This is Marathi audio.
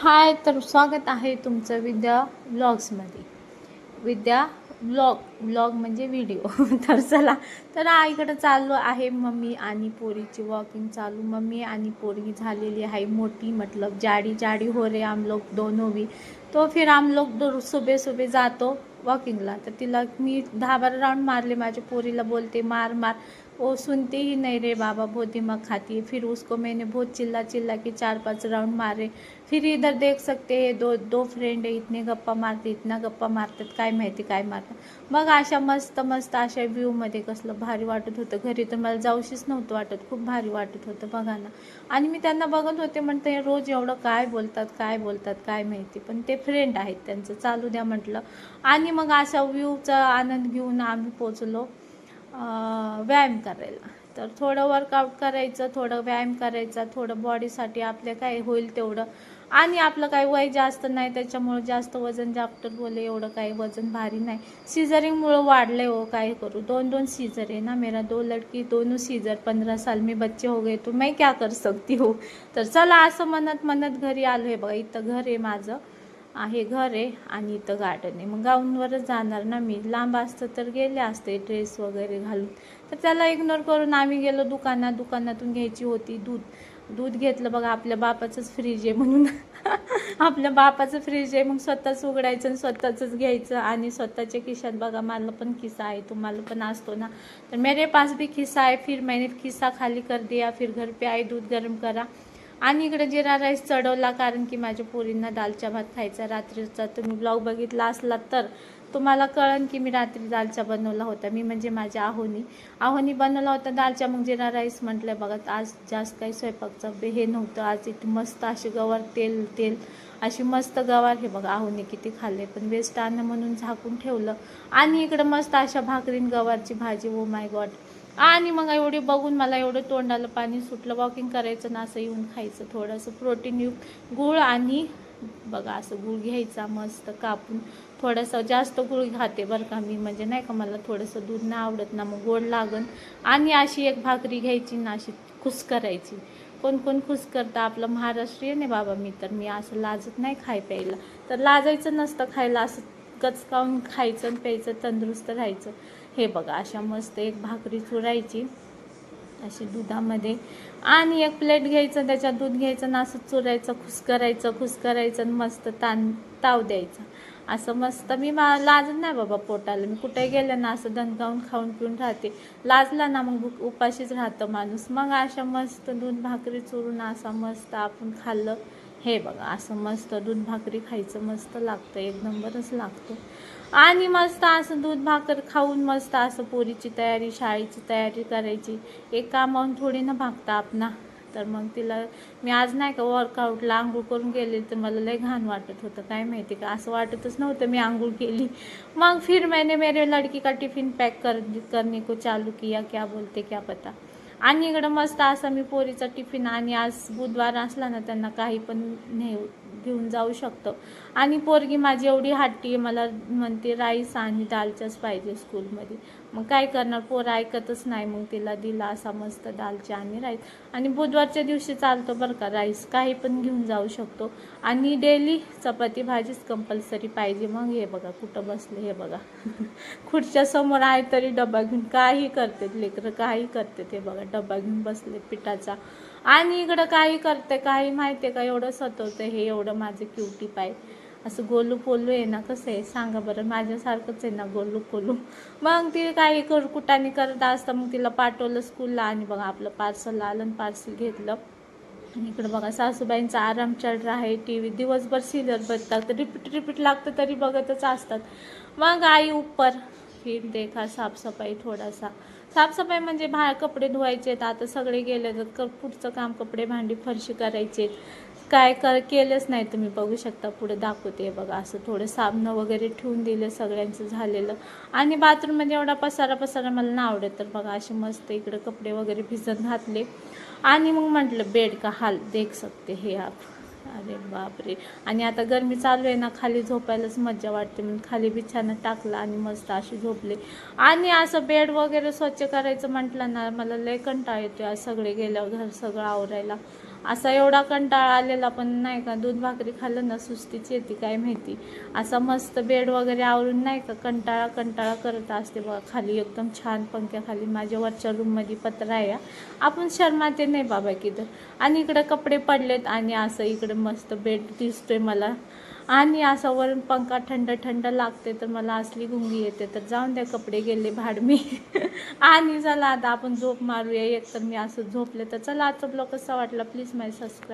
हाय तर स्वागत आहे तुमचं विद्या ब्लॉग्समध्ये. विद्या ब्लॉग ब्लॉग म्हणजे व्हिडिओ. तर चला तर आईकडं इकडं चालू आहे मम्मी आणि पोरीची वॉकिंग चालू. मम्मी आणि पोरगी झालेली आहे मोठी मतलब जाडी जाडी हो रे आमलोक लोग दोनों भी. तो फिर आमलोक लोग दो सुबह सुबह जातो वॉकिंगला तर तिला मी दहा बारा राऊंड मारले माझ्या पोरीला बोलते मार मार. वो सुनती ही नहीं रे बाबा बहुत दिमाग खाती है। फिर उसको मैंने बहुत चिल्ला चिल्ला के चार पांच राउंड मारे। फिर इधर देख सकते हैं दो दो फ्रेंड आहे इतने गप्पा मारते इतना गप्पा मारतात काय माहिती काय मारतात मग अशा मस्त मस्त अशा व्ह्यूमध्ये कसलं भारी वाटत होतं. घरी तर मला जाऊशीच नव्हतं वाटत खूप भारी वाटत होतं बघा ना. आणि मी त्यांना बघत होते म्हणते हे रोज एवढं काय बोलतात काय बोलतात काय माहिती? पण ते फ्रेंड आहेत त्यांचं चालू द्या म्हटलं. आणि मग अशा व्ह्यूचा आनंद घेऊन आम्ही पोचलो व्यायाम करायला. तर थोडं वर्कआउट करायचं थोडं व्यायाम करायचा थोडं बॉडीसाठी आपल्या काय होईल तेवढं. आणि आपलं काही वय जास्त नाही त्याच्यामुळं जास्त वजन डॉक्टर बोले एवढं काही वजन भारी नाही. सिझरिंगमुळं आहे हो काय करू. दोन दोन सीजर है ना मेरा दो लड़की दोनों सीजर पंधरा साल मी बच्चे हो गए तो मैं क्या कर सकती हो? तर चला असं म्हणत म्हणत घरी आलो आहे बघा इथं घर आहे माझं. आहे घर आहे आणि इथं गार्डन आहे. मग गाऊनवरच जाणार ना मी. लांब असतं तर गेले असते ड्रेस वगैरे घालून. तर त्याला इग्नोर करून आम्ही गेलो दुकानात. दुकानातून घ्यायची होती दूध. दूध घेतलं बघा आपल्या बापाचंच फ्रीज आहे म्हणून. आपल्या बापाचं फ्रीज आहे. मग स्वतःच उघडायचं आणि स्वतःचंच घ्यायचं. आणि स्वतःच्या खिशात बघा मला पण किस्सा आहे. तुम्हाला पण असतो ना. तर मेरे पास भी खिस्सा आहे. फिर मैंने खिस्सा खाली कर दिया. फिर घर पे आई दूध गरम करा. आणि इकडे जिरा राईस चढवला कारण की माझ्या पोरींना दालचा भात खायचा रात्रीचा. तुम्ही ब्लॉग बघितला असला तर तुम्हाला कळन की मी रात्री दालचा बनवला होता. मी म्हणजे माझ्या आहोनी. आहोनी बनवला होता दालचा मग जिरा राईस म्हटलं बघा आज जास्त काही स्वयंपाकचं बे हे नव्हतं. आज इथे मस्त अशी गवार तेल तेल अशी मस्त गवार. हे बघा आहोनी किती खाल्ले. पण वेस्ट अन्न म्हणून झाकून ठेवलं. आणि इकडं मस्त अशा भाकरीन गवारची भाजी. ओ माय गॉड आणि मग एवढी बघून मला एवढं तोंडाला पाणी सुटलं. वॉकिंग करायचं ना असं येऊन खायचं थोडंसं प्रोटीनयुक्त गूळ आणि बघा असं गूळ घ्यायचा मस्त कापून. थोडंसं जास्त गूळ खाते बरं का मी. म्हणजे नाही का मला थोडंसं दूध नाही आवडत ना मग गोड लागन. आणि अशी एक भाकरी घ्यायची ना अशी खुस करायची. कोण कोण खुश करतं? आपलं महाराष्ट्रीयन आहे बाबा मी तर. मी असं लाजत नाही खाय प्यायला. तर लाजायचं नसतं खायला. असं गचकावून खायचं आणि प्यायचं तंदुरुस्त राहायचं. हे बघा अशा मस्त एक भाकरी चुरायची. अशी दुधामध्ये. आणि एक प्लेट घ्यायचं त्याच्यात दूध घ्यायचं आणि असं चुरायचं खुस करायचं खुस करायचं आणि मस्त ताण ताव द्यायचा. असं मस्त मी मा लाजत नाही बाबा पोटाला. मी कुठे गेले ना असं दणकावून खाऊन पिऊन राहते. लाजला ना मग भूक उपाशीच राहतं माणूस. मग अशा मस्त दूध भाकरी चुरून असा मस्त आपण खाल्लं. हे बघा असं मस्त दूध भाकरी खायचं मस्त लागतं एक नंबरच लागतो. आणि मस्त असं दूध भाकर खाऊन मस्त असं पोरीची तयारी शाळेची तयारी करायची. एक कामावून थोडी ना भागता आपणा. तर मग तिला मी आज नाही का वर्कआउटला आंघोळ करून गेले तर मला लय घाण वाटत होतं. काय माहिती का असं वाटतच नव्हतं मी आंघोळ केली. मग फिर मैंने मेरे लड़की का टिफिन पैक कर करने को चालू किया. क्या बोलते क्या पता. आणि इकडं मस्त असं मी पोरीचा टिफिन आणि आज बुधवार असला ना त्यांना काही पण नेऊ घेऊन जाऊ शकतो. आणि पोरगी माझी एवढी हट्टी आहे मला म्हणते राईस आणि दालचाच पाहिजे स्कूलमध्ये. मग काय करणार? पोरं ऐकतच नाही मग तिला दिला असा मस्त दालचा आणि राईस. आणि बुधवारच्या दिवशी चालतो बरं का राईस काही पण घेऊन जाऊ शकतो. आणि डेली चपाती भाजीच कंपल्सरी पाहिजे. मग हे बघा कुठं बसले हे बघा. खुर्च्या समोर आहे तरी डबा घेऊन काही करतात लेकरं काही करतात हे बघा. डबा घेऊन बसले पिठाचा. आणि इकडं काही करते काही माहिती आहे का? एवढं सतवतं हे एवढं माझं क्युटी पाय असं गोलू पोलू आहे ना कसं आहे? सांगा बरं माझ्यासारखंच आहे ना गोलू पोलू. मग ती काही कर कुटाने करत असतं मग तिला पाठवलं स्कूलला आणि बघा आपलं पार्सल आलं आणि पार्सल घेतलं. आणि इकडं बघा सासूबाईंचा आराम चढ आहे टी व्ही दिवसभर सिरियल बघतात रिपीट रिपीट लागतं तरी बघतच असतात. मग आई उपर फिर देखा साफसफाई थोडासा. साफसफाई म्हणजे बाहेर कपडे धुवायचे आहेत. आता सगळे गेले तर क- पुढचं काम कपडे भांडी फरशी करायचे काय कर केलंच नाही तुम्ही बघू शकता. पुढे दाखवते बघा. असं थोडं साबणं वगैरे ठेवून दिलं सगळ्यांचं झालेलं. आणि बाथरूममध्ये एवढा पसारा पसारा मला ना आवडत. तर बघा असे मस्त इकडे कपडे वगैरे भिजत घातले. आणि मग म्हटलं बेड का हाल? देख सकते हे आप. अरे बापरे. आणि आता गरमी चालू आहे ना खाली झोपायलाच मज्जा वाटते. म्हणून खाली बिछाना टाकला आणि मस्त अशी झोपले. आणि असं बेड वगैरे स्वच्छ करायचं म्हटलं ना मला लय कंटाळा येतो आज सगळे गेल्यावर घर सगळं आवरायला. असा एवढा कंटाळा आलेला पण नाही का? दूध भाकरी खाल्लं ना सुस्तीच येते काय माहिती. असा मस्त बेड वगैरे आवरून नाही का कंटाळा कंटाळा करत असते बघा. खाली एकदम छान पंख्याखाली माझ्या वरच्या रूममध्ये पत्रा आहे आपण शर्माते नाही बाबा किधर. आणि इकडे कपडे पडलेत आणि असं इकडे मस्त बेड दिसतोय मला. आणि असं वरून पंखा थंड थंड लागते तर मला असली गुंगी येते. तर जाऊन द्या कपडे गेले भाडमी आणि चला आता आपण झोप मारूया. एक तर मी असं झोपले तर चला आजचा ब्लॉग कसा वाटला? प्लीज माझी सबस्क्राईब